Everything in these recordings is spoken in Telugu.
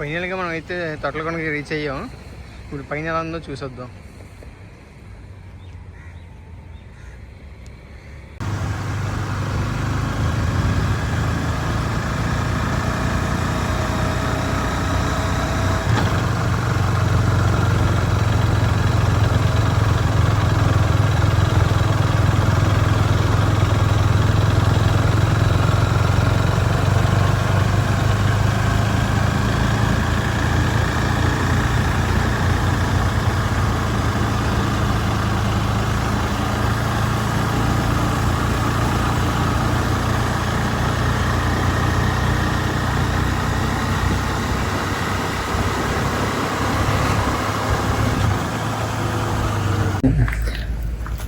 ఫైనల్గా మనం అయితే తొట్లకొండకి రీచ్ అయ్యాం. ఇప్పుడు పైన ఎలా ఉందో చూసొద్దాం.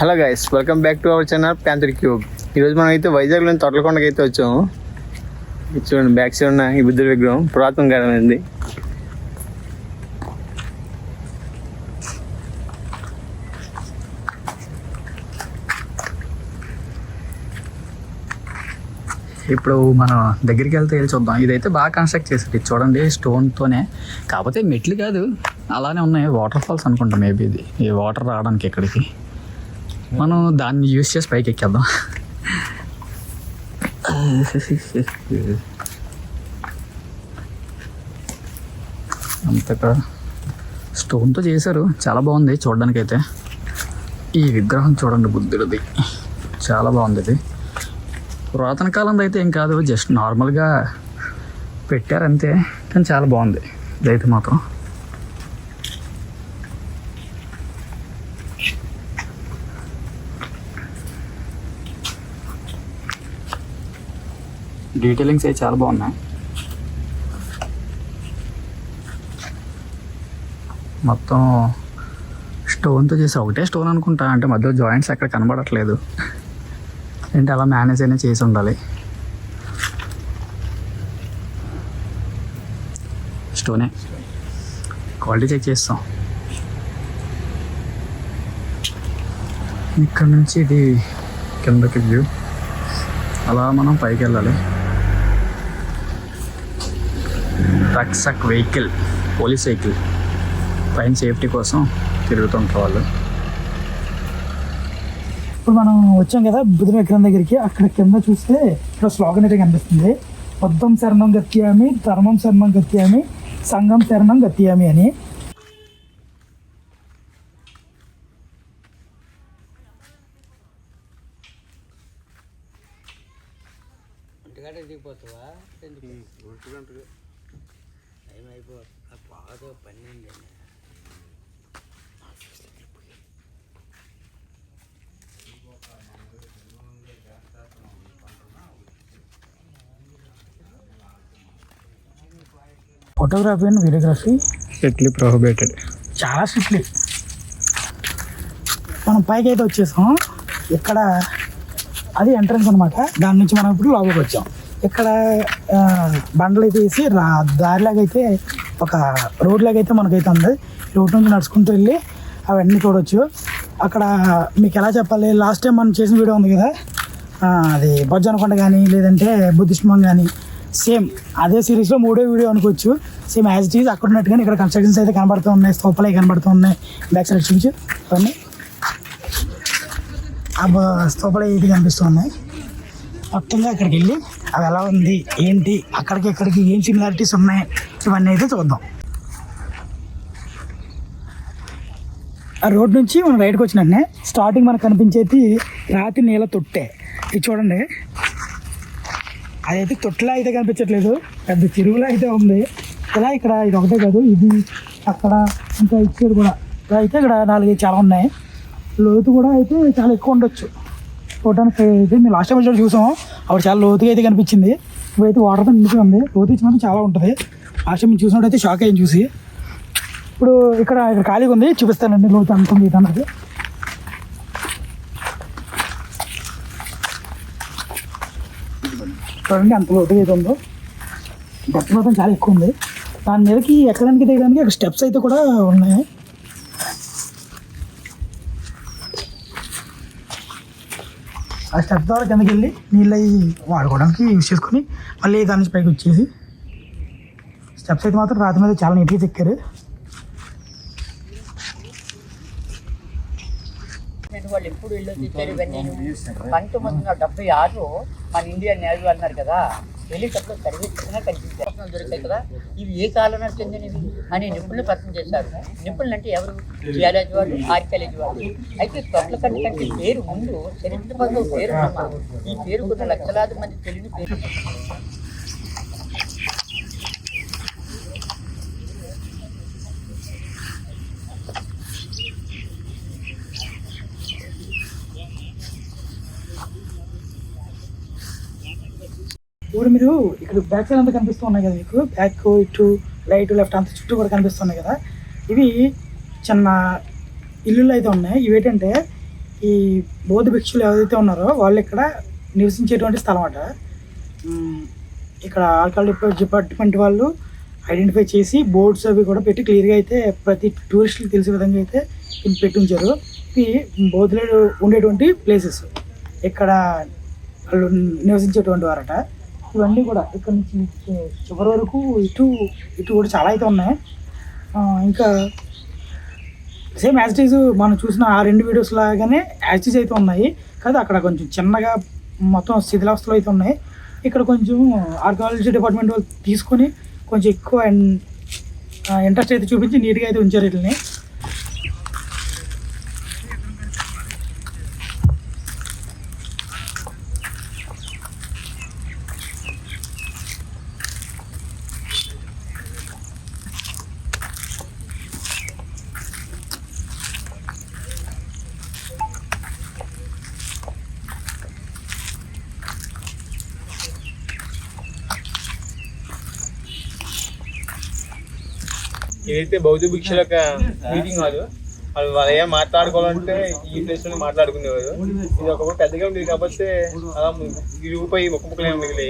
Hello guys welcome back to our channel Panther Cube ఈరోజు మనం అయితే వైజాగ్లోని తొట్లకొండకి అయితే వచ్చాము. చూడండి బ్యాక్ సైడ్ ఉన్న ఈ బుద్ధుడి విగ్రహం పురాతన కాలమైంది ఇప్పుడు మనం దగ్గరికి వెళ్తే వెళ్ళి చూద్దాం. ఇదైతే బాగా కన్స్ట్రక్ట్ చేశారు. ఇది చూడండి స్టోన్తోనే కాకపోతే మెట్లు కాదు అలానే ఉన్నాయి. వాటర్ ఫాల్స్ అనుకుంటా మేబీ ఇది. ఈ వాటర్ రావడానికి ఇక్కడికి. మనం దాన్ని యూస్ చేసి పైకి ఎక్కేద్దాం. అంతగా స్టోన్తో చేశారు. చాలా బాగుంది చూడడానికి అయితే ఈ విగ్రహం చూడండి బుద్ధుడిది. చాలా బాగుంది ఇది. పురాతన కాలంలో అయితే ఏం కాదు జస్ట్ నార్మల్గా పెట్టారంతే కానీ చాలా బాగుంది. ఇదైతే మాత్రం. డీటెయిలింగ్స్ అయితే చాలా బాగున్నాయి. మొత్తం స్టోన్తో చేసి ఒకటే స్టోన్ అనుకుంటా. అంటే మధ్యలో జాయింట్స్ ఎక్కడ కనబడట్లేదు. ఏంటి అలా మేనేజ్ అయినా చేసి ఉండాలి. స్టోనే. క్వాలిటీ చెక్ చేస్తాం. ఇక్కడ నుంచి ఇది కిందకి వ్యూ. అలా మనం పైకి వెళ్ళాలి. Rakshak vehicle police vehicle. పైన సేఫ్టీ కోసం తిరుగుతుంటారు వాళ్ళు. ఇప్పుడు మనం వచ్చాం కదా బుధుని విగ్రహం దగ్గరికి. అక్కడ కింద చూస్తే ఇక్కడ స్లోగన్ అయితే కనిపిస్తుంది. బుద్ధం శరణం గత్యామి ధర్మం శరణం గత్యామి సంఘం శరణం గత్యామి అని. Photography and videography strictly prohibited చాలా స్ట్రిక్ట్లీ మనం పైకి అయితే వచ్చేసాం. ఇక్కడ అది ఎంట్రన్స్ అనమాట దాని నుంచి మనం ఇప్పుడు లోపలికి వచ్చాం. ఇక్కడ బండలు అయితే వేసి రా దారిలాగా అయితే ఒక రోడ్ లాగైతే మనకైతే ఉంది. రోడ్ నుంచి నడుచుకుంటూ వెళ్ళి అవన్నీ చూడొచ్చు. అక్కడ మీకు ఎలా చెప్పాలి? లాస్ట్ టైం మనం చేసిన వీడియో ఉంది కదా? అది బొజ్జనకొండ కానీ లేదంటే బుద్ధిష్మం కానీ సేమ్ అదే సిరీస్లో మూడో వీడియో అనుకోవచ్చు. సేమ్ యాజ్ ఇట్ ఈజ్ అక్కడ ఉన్నట్టుగానే ఇక్కడ కన్స్ట్రక్షన్స్ అయితే కనబడుతూ ఉన్నాయి. స్తోపలే కనబడుతూ ఉన్నాయి. బ్యాక్ సైడ్ నుంచి అవన్నీ ఆ బ- స్తూపాలు అయితే కనిపిస్తూ ఉన్నాయి. మొత్తంగా అక్కడికి వెళ్ళి అవి ఎలా ఉంది ఏంటి అక్కడికి ఇక్కడికి ఏం సిమిలారిటీస్ ఉన్నాయి ఇవన్నీ అయితే చూద్దాం. ఆ రోడ్ నుంచి మనం రైట్కి వచ్చినట్టే స్టార్టింగ్ మనకు కనిపించేది రాతి నీళ్ళ తొట్టే. ఇది చూడండి. అదైతే తొట్లా అయితే కనిపించట్లేదు పెద్ద చెరువులా అయితే ఉంది. ఇలా ఇక్కడ ఇది ఒకటే కాదు ఇది అక్కడ ఇంకా ఇచ్చేది కూడా. ఇలా అయితే ఇక్కడ నాలుగైదు చాలా ఉన్నాయి. లోతు కూడా అయితే చాలా ఎక్కువ ఉండొచ్చు. చూడడానికి అయితే మేము లాస్ట్ టైం వచ్చి చూసాం. అప్పుడు చాలా లోతుగా అయితే కనిపించింది. ఇప్పుడైతే వాటర్తో నిండిపోయి ఉంది. లోతు ఇచ్చినట్టు చాలా ఉంటుంది. లాస్ట్ టైం చూసినట్టయితే షాక్ అయ్యింది చూసి. ఇప్పుడు ఇక్కడ ఇక్కడ ఖాళీగా ఉంది. చూపిస్తానండి లోతు అంత ఉంది అన్నది చూడండి అంత లోతుగా అయితే ఉందో. డెప్త్ మాత్రం చాలా ఎక్కువ ఉంది. దాని మీదకి ఎక్కడానికి దిగడానికి అక్కడ స్టెప్స్ అయితే కూడా ఉన్నాయి. ఆ స్టెప్ ద్వారా కిందకి వెళ్ళి నీళ్ళు అవి వాడుకోవడానికి యూజ్ చేసుకొని మళ్ళీ దాని నుంచి పైకి వచ్చేసి స్టెప్స్ అయితే మాత్రం రాత్రి మీద చాలా నీట్గా చెక్కారు. వాళ్ళు ఎప్పుడు ఇల్లు తెచ్చారు ఇవన్నీ. పంతొమ్మిది వందల డెబ్బై ఆరు మన ఇండియన్ నేవీ అన్నారు కదా హెలికాప్టర్ సర్వీస్ కనిపించారు దొరికాయి కదా. ఇవి ఏ కాలంలో చెందినవి. అని నిపుణులు పరిచయం చేశారు. నిపుణులు అంటే ఎవరు? జియాలజీ వాళ్ళు ఆర్కియాలజీ వాళ్ళు. అయితే తొట్ల కంటి కంటే పేరు ముందు చరిత్రపరంగా పేరు ఈ పేరు కొన్ని లక్షలాది మంది తెలియని పేరు. ఇప్పుడు మీరు ఇక్కడ బ్యాక్ సైడ్ అంతా కనిపిస్తూ ఉన్నాయి కదా మీకు? బ్యాక్ ఇటు రైట్ లెఫ్ట్ అంతా చుట్టూ కూడా కనిపిస్తున్నాయి కదా? ఇవి చిన్న ఇల్లులు అయితే ఉన్నాయి. ఇవి ఏంటంటే ఈ బౌద్ధ భిక్షులు ఎవరైతే ఉన్నారో వాళ్ళు ఇక్కడ నివసించేటువంటి స్థలం అట. ఇక్కడ ఆల్కహాల్ డిపార్ట్మెంట్ వాళ్ళు ఐడెంటిఫై చేసి బోర్డ్స్ అవి కూడా పెట్టి క్లియర్గా అయితే ప్రతి టూరిస్టులకు తెలిసే విధంగా అయితే ఇవి పెట్టి ఉంచారు. ఇవి బౌద్ధులు ఉండేటువంటి ప్లేసెస్ ఇక్కడ వాళ్ళు నివసించేటువంటి వారట. ఇవన్నీ కూడా ఇక్కడ నుంచి చివరి వరకు ఇటు ఇటు కూడా చాలా అయితే ఉన్నాయి. ఇంకా సేమ్ యాజిటీస్ మనం చూసిన ఆ రెండు వీడియోస్ లాగానే యాజిటీస్ అయితే ఉన్నాయి. కాదు అక్కడ కొంచెం చిన్నగా మొత్తం శిథిలావస్థలు అయితే ఉన్నాయి. ఇక్కడ కొంచెం ఆర్కాలజీ డిపార్ట్మెంట్ వాళ్ళు తీసుకొని కొంచెం ఎక్కువ ఇంట్రెస్ట్ అయితే చూపించి నీట్గా అయితే ఉంచారు వీటిని. ఏదైతే బౌద్ధ భిక్షుల మీటింగ్ కాదు వాళ్ళు వాళ్ళు ఏం మాట్లాడుకోవాలంటే ఈ ప్లేస్లో మాట్లాడుకునేవారు. ఇది ఒక పెద్దగా ఉంది కాబట్టి అలా ఇరుగుపోయి ముక్క ముక్కలే మిగిలి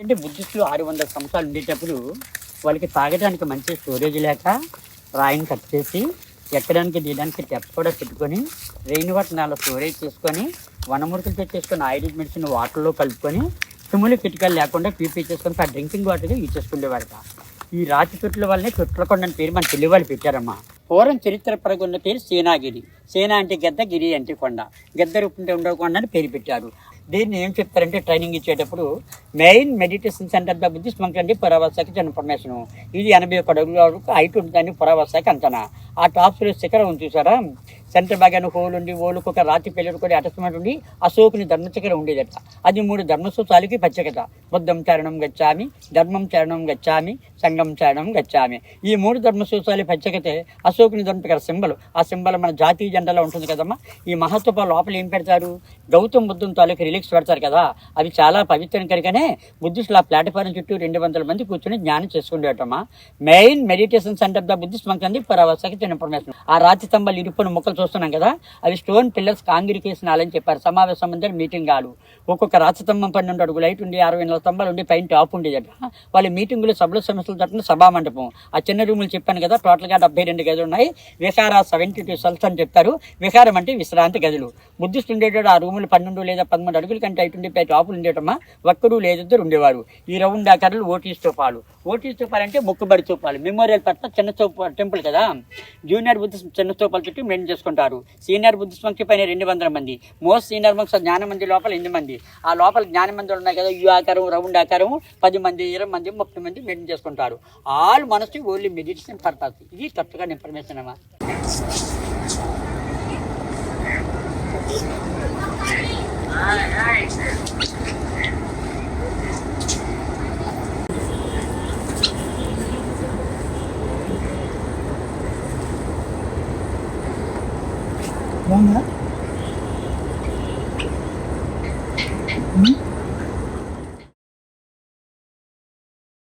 అంటే బుద్ధిస్టులు ఆరు వందల సంవత్సరాలు ఉండేటప్పుడు వాళ్ళకి తాగడానికి మంచి స్టోరేజ్ లేక రాయిని కట్ చేసి ఎక్కడానికి తీయడానికి స్టెప్స్ కూడా పెట్టుకొని రెయిన్ వాటర్ నెల స్టోరేజ్ చేసుకొని వనమూర్తులతో చేసుకొని ఆయుర్వేద మెడిసిన్ వాటర్లో కలుపుకొని తుమ్ములు కిటికలు లేకుండా పీపీ చేసుకొని ఆ డ్రింకింగ్ వాటర్గా యూజ్ చేసుకునేవారట. ఈ రాతి తొట్ల వల్లనే తొట్లకొండ అని పేరు మన తెలుగు వాళ్ళు పెట్టారమ్మా. పూర్వం చరిత్ర పరగొన్న పేరు సేనాగిరి. సేన అంటే గద్ద గిరి అంటే కొండ. గద్ద రూపంలో ఉండకుండా అని పేరు పెట్టారు. దీన్ని ఏం చెప్తారంటే ట్రైనింగ్ ఇచ్చేటప్పుడు main meditation centre the Buddhist monk అండి పురావస్థకి ఇన్ఫర్మేషన్ ఇది ఎనభై ఒక అడుగుల వరకు హైట్ ఉంటుందని పురావస్థకి అంచనా. ఆ టాప్స్లో శిఖరం చూసారా? సెంటర్ భాగాన్ని హోల్ ఉండి ఓళ్ళకు ఒక రాతి పెళ్ళి కూడా అటస్మెంట్ ఉండి అశోకుని ధర్మచక్రం ఉండేదట. అది మూడు ధర్మసూత్రాలకి ప్రత్యేకత. బుద్ధం చరణం గచ్చామి ధర్మం చరణం గచ్చామి సంఘం చరణం గచ్చామి. ఈ మూడు ధర్మసూత్రాలు ప్రత్యేకతే అశోకుని ధర్మచక్ర సింబల్. ఆ సింబల్ మన జాతీయ జెండాలో ఉంటుంది కదమ్మా. ఈ మహత్వ లోపల ఏం పెడతారు? గౌతమ బుద్ధం తాలూకు రిలీక్స్ పెడతారు కదా. అవి చాలా పవిత్రం కనుకనే బుద్ధిస్టులు ఆ ప్లాట్ఫారం చుట్టూ రెండు వందల మంది కూర్చొని జ్ఞానం చేసుకుండేటమ్మా main meditation centre the Buddhist మంకంది for our second information. ఆ రాతి స్తంభాలు ఇరుపును ముక్కలు చూస్తున్నాం కదా అవి స్టోన్ పిల్లర్స్ కాంగ్రిగేషన్ హాల్ అని చెప్పారు. సమావేశం అందరి మీటింగ్ హాలు ఒక్కొక్క రాజస్తంభం పన్నెండు అడుగులు లైట్ ఉండి అరవై నెలల స్తంభాలు ఉండి పైన టాప్ ఉండేదట. వాళ్ళ మీటింగులు సభల సమస్యలు తట్టిన సభా మండపం. ఆ చిన్న రూములు చెప్పాను కదా టోటల్గా డెబ్బై రెండు గదులు ఉన్నాయి. విహార సెవెంటీ టూ సెల్స్ అని చెప్పారు. విహారం అంటే విశ్రాంతి గదులు. బుద్ధిస్ట్ ఉండేటప్పుడు ఆ రూములు పన్నెండు లేదా పదమూడు అడుగుల కంటే హైట్ ఉండి పై టాపులు ఉండేటమ్మా. ఒక్కడు లేదిద్దరు ఉండేవారు. ఈ రౌండ్ ఆకారాలు ఓటీ స్తూపాలు ఓటీ చూపాలంటే ముక్కుబడి మొక్కుబడి మెమోరియల్ పట్ల చిన్న చూపు టెంపుల్ కదా. జూనియర్ బుద్ధిస్ట్ చిన్న స్తూపాల చుట్టూ మెయింటైన్ చేసుకుంటారు? సీనియర్ బుద్ధిస్ట్ మంకి పైన రెండు వందల మంది. మోస్ట్ సీనియర్ మంక్స్ జ్ఞానమంది లోపల ఎనిమిది మంది. ఆ లోపల జ్ఞానమందిలు ఉన్నాయి కదా. యు ఆకారం రౌండ్ ఆకారం పది మంది ఇరవై మంది ముప్పై మంది మెయింటైన్ చేసుకుంటారు? ఆల్ మనసు ఓన్లీ మెడిటేషన్ పర్పస్. ఇది కరెక్ట్గా ఇన్ఫర్మేషన్ అమ్మా.